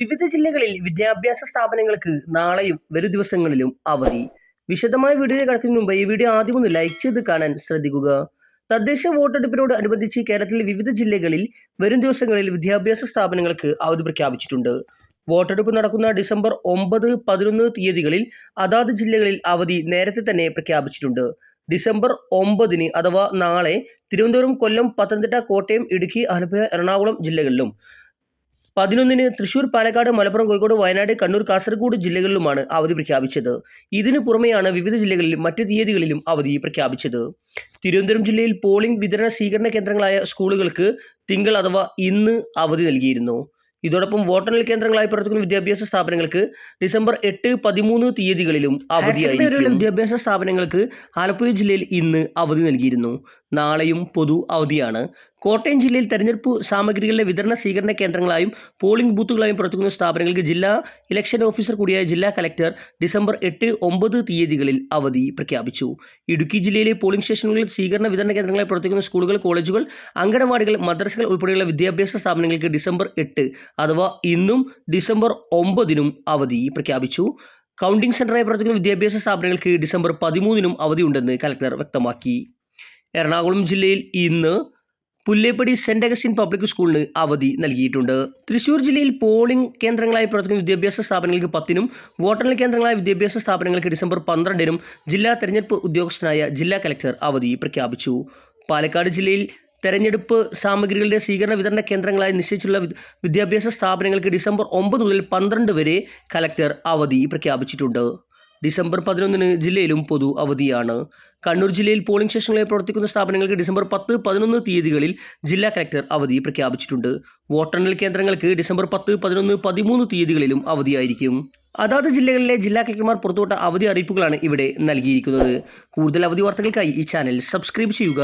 വിവിധ ജില്ലകളിൽ വിദ്യാഭ്യാസ സ്ഥാപനങ്ങൾക്ക് നാളെയും വരും ദിവസങ്ങളിലും അവധി. വിശദമായ വീഡിയോ കണക്കിന് മുമ്പ് ഈ വീഡിയോ ആദ്യം ഒന്ന് ലൈക്ക് ചെയ്ത് കാണാൻ ശ്രദ്ധിക്കുക. തദ്ദേശ വോട്ടെടുപ്പിനോട് അനുബന്ധിച്ച് കേരളത്തിലെ വിവിധ ജില്ലകളിൽ വരും ദിവസങ്ങളിൽ വിദ്യാഭ്യാസ സ്ഥാപനങ്ങൾക്ക് അവധി പ്രഖ്യാപിച്ചിട്ടുണ്ട്. വോട്ടെടുപ്പ് നടക്കുന്ന ഡിസംബർ ഒമ്പത് പതിനൊന്ന് തീയതികളിൽ അതാത് ജില്ലകളിൽ അവധി നേരത്തെ തന്നെ പ്രഖ്യാപിച്ചിട്ടുണ്ട്. ഡിസംബർ ഒമ്പതിന് അഥവാ നാളെ തിരുവനന്തപുരം കൊല്ലം പത്തനംതിട്ട കോട്ടയം ഇടുക്കി ആലപ്പുഴ എറണാകുളം ജില്ലകളിലും പതിനൊന്നിന് തൃശൂർ പാലക്കാട് മലപ്പുറം കോഴിക്കോട് വയനാട് കണ്ണൂർ കാസർഗോഡ് ജില്ലകളിലുമാണ് അവധി പ്രഖ്യാപിച്ചത്. ഇതിനു പുറമെയാണ് വിവിധ ജില്ലകളിലും മറ്റ് തീയതികളിലും അവധി പ്രഖ്യാപിച്ചത്. തിരുവനന്തപുരം ജില്ലയിൽ പോളിംഗ് വിതരണ സ്വീകരണ കേന്ദ്രങ്ങളായ സ്കൂളുകൾക്ക് തിങ്കൾ അഥവാ ഇന്ന് അവധി നൽകിയിരുന്നു. ഇതോടൊപ്പം വോട്ടെണ്ണൽ കേന്ദ്രങ്ങളായി പ്രവർത്തിക്കുന്ന വിദ്യാഭ്യാസ സ്ഥാപനങ്ങൾക്ക് ഡിസംബർ എട്ട് പതിമൂന്ന് തീയതികളിലും അവധിയായിരിക്കും. വിദ്യാഭ്യാസ സ്ഥാപനങ്ങൾക്ക് ആലപ്പുഴ ജില്ലയിൽ ഇന്ന് അവധി നൽകിയിരുന്നു. നാളെയും പൊതു അവധിയാണ്. കോട്ടയം ജില്ലയിൽ തെരഞ്ഞെടുപ്പ് സാമഗ്രികളുടെ വിതരണ സ്വീകരണ കേന്ദ്രങ്ങളായും പോളിംഗ് ബൂത്തുകളായും പ്രവർത്തിക്കുന്ന സ്ഥാപനങ്ങൾക്ക് ജില്ലാ ഇലക്ഷൻ ഓഫീസർ കൂടിയായ ജില്ലാ കലക്ടർ ഡിസംബർ എട്ട് ഒമ്പത് തീയതികളിൽ അവധി പ്രഖ്യാപിച്ചു. ഇടുക്കി ജില്ലയിലെ പോളിംഗ് സ്റ്റേഷനുകളിൽ സ്വീകരണ വിതരണ കേന്ദ്രങ്ങളെ പ്രവർത്തിക്കുന്ന സ്കൂളുകൾ കോളേജുകൾ അങ്കണവാടികൾ മദ്രസകൾ ഉൾപ്പെടെയുള്ള വിദ്യാഭ്യാസ സ്ഥാപനങ്ങൾക്ക് ഡിസംബർ എട്ട് അഥവാ ഇന്നും ഡിസംബർ ഒമ്പതിനും അവധി പ്രഖ്യാപിച്ചു. കൗണ്ടിംഗ് സെന്ററായി പ്രവർത്തിക്കുന്ന വിദ്യാഭ്യാസ സ്ഥാപനങ്ങൾക്ക് ഡിസംബർ പതിമൂന്നിനും അവധിയുണ്ടെന്ന് കലക്ടർ വ്യക്തമാക്കി. എറണാകുളം ജില്ലയിൽ ഇന്ന് പുല്ലേപ്പടി സെന്റ് അഗസ്റ്റിൻ പബ്ലിക് സ്കൂളിന് അവധി നൽകിയിട്ടുണ്ട്. തൃശൂർ ജില്ലയിൽ പോളിംഗ് കേന്ദ്രങ്ങളായി പ്രവർത്തിക്കുന്ന വിദ്യാഭ്യാസ സ്ഥാപനങ്ങൾക്ക് പത്തിനും വോട്ടെണ്ണൽ കേന്ദ്രങ്ങളായ വിദ്യാഭ്യാസ സ്ഥാപനങ്ങൾക്ക് ഡിസംബർ പന്ത്രണ്ടിനും ജില്ലാ തെരഞ്ഞെടുപ്പ് ഉദ്യോഗസ്ഥനായ ജില്ലാ കലക്ടർ അവധി പ്രഖ്യാപിച്ചു. പാലക്കാട് ജില്ലയിൽ തെരഞ്ഞെടുപ്പ് സാമഗ്രികളുടെ സ്വീകരണ വിതരണ കേന്ദ്രങ്ങളായി നിശ്ചയിച്ചുള്ള വിദ്യാഭ്യാസ സ്ഥാപനങ്ങൾക്ക് ഡിസംബർ ഒമ്പത് മുതൽ പന്ത്രണ്ട് വരെ കലക്ടർ അവധി പ്രഖ്യാപിച്ചിട്ടുണ്ട്. ഡിസംബർ പതിനൊന്നിന് ജില്ലയിലും പൊതു അവധിയാണ്. കണ്ണൂർ ജില്ലയിൽ പോളിംഗ് സ്റ്റേഷനുകളിൽ പ്രവർത്തിക്കുന്ന സ്ഥാപനങ്ങൾക്ക് ഡിസംബർ പത്ത് പതിനൊന്ന് തീയതികളിൽ ജില്ലാ കലക്ടർ അവധി പ്രഖ്യാപിച്ചിട്ടുണ്ട്. വോട്ടെണ്ണൽ കേന്ദ്രങ്ങൾക്ക് ഡിസംബർ പത്ത് പതിനൊന്ന് പതിമൂന്ന് തീയതികളിലും അവധിയായിരിക്കും. അതാത് ജില്ലകളിലെ ജില്ലാ കളക്ടർമാർ പുറത്തുവിട്ട അവധി അറിയിപ്പുകളാണ് ഇവിടെ നൽകിയിരിക്കുന്നത്. കൂടുതൽ അവധി വാർത്തകൾക്കായി ഈ ചാനൽ സബ്സ്ക്രൈബ് ചെയ്യുക.